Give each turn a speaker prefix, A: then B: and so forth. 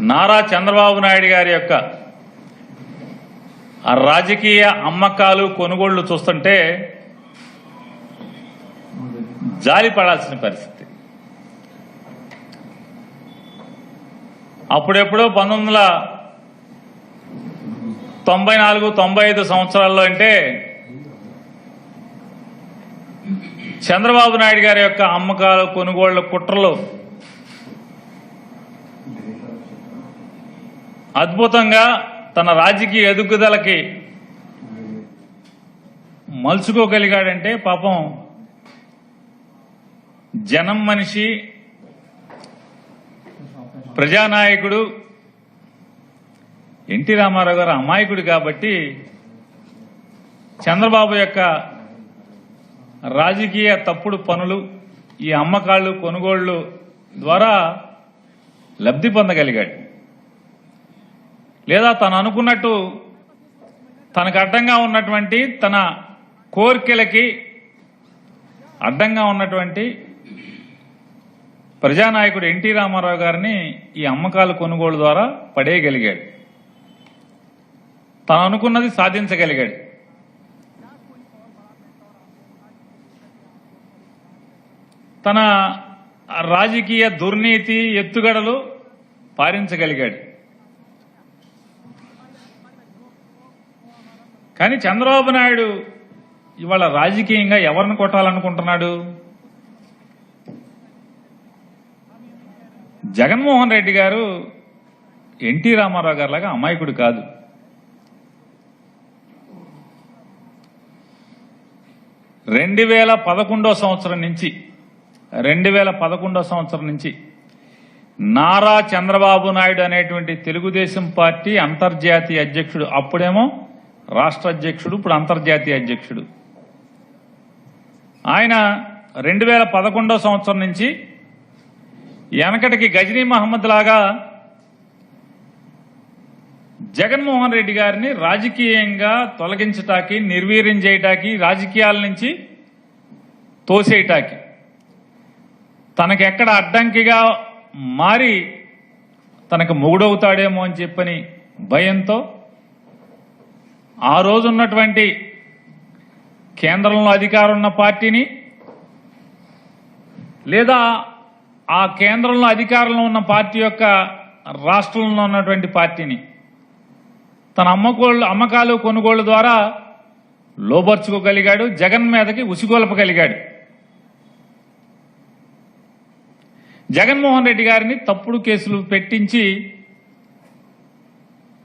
A: నారా చంద్రబాబు నాయుడు గారి యొక్క ఆ రాజకీయ అమ్మకాలు కొనుగోళ్ళు చూస్తుంటే జాలి పడాల్సిన పరిస్థితి. అప్పుడెప్పుడో పంతొమ్మిది వందల తొంభై నాలుగు తొంభై ఐదు సంవత్సరాల్లో అంటే చంద్రబాబు నాయుడు గారి యొక్క అమ్మకాలు కొనుగోళ్ళ కుట్రలు అద్భుతంగా తన రాజకీయ ఎదుగుదలకి మలుచుకోగలిగాడంటే పాపం జనం మనిషి ప్రజానాయకుడు ఎన్టీ రామారావు గారు అమాయకుడు కాబట్టి చంద్రబాబు యొక్క రాజకీయ తప్పుడు పనులు ఈ అమ్మకాళ్ళు కొనుగోళ్ళు ద్వారా లబ్ధి పొందగలిగాడు. లేదా తను అనుకున్నట్టు తనకు అడ్డంగా ఉన్నటువంటి తన కోరికలకి అడ్డంగా ఉన్నటువంటి ప్రజానాయకుడు ఎన్టీ రామారావు గారిని ఈ అమ్మకాలు కొనుగోలు ద్వారా పడేయగలిగాడు. తను అనుకున్నది సాధించగలిగాడు. తన రాజకీయ దుర్నీతి ఎత్తుగడలు పారించగలిగాడు. కానీ చంద్రబాబు నాయుడు ఇవాళ రాజకీయంగా ఎవరిని కొట్టాలనుకుంటున్నాడు? జగన్మోహన్ రెడ్డి గారు ఎన్టీ రామారావు గారు లాగా అమాయకుడు కాదు. రెండు వేల పదకొండో సంవత్సరం నుంచి రెండు వేల పదకొండో సంవత్సరం నుంచి నారా చంద్రబాబు నాయుడు అనేటువంటి తెలుగుదేశం పార్టీ అంతర్జాతీయ అధ్యక్షుడు అప్పుడేమో రాష్ట్ర అధ్యక్షుడు ఇప్పుడు అంతర్జాతీయ అధ్యక్షుడు. ఆయన రెండు వేల పదకొండో సంవత్సరం నుంచి వెనకటికి గజనీ మహమ్మద్ లాగా జగన్మోహన్ రెడ్డి గారిని రాజకీయంగా తొలగించటానికి నిర్వీర్యం చేయటాకి రాజకీయాల నుంచి తోసేయటాకి తనకెక్కడ అడ్డంకిగా మారి తనకు మొగుడవుతాడేమో అని చెప్పని భయంతో ఆ రోజు ఉన్నటువంటి కేంద్రంలో అధికారం ఉన్న పార్టీని లేదా ఆ కేంద్రంలో అధికారంలో ఉన్న పార్టీ యొక్క రాష్ట్రంలో ఉన్నటువంటి పార్టీని తన అమ్మకోళ్ళు అమ్మకాలు కొనుగోళ్ళ ద్వారా లోబర్చుకోగలిగాడు జగన్ మీదకి ఉసిగొల్పగలిగాడు. జగన్మోహన్ రెడ్డి గారిని తప్పుడు కేసులు పెట్టించి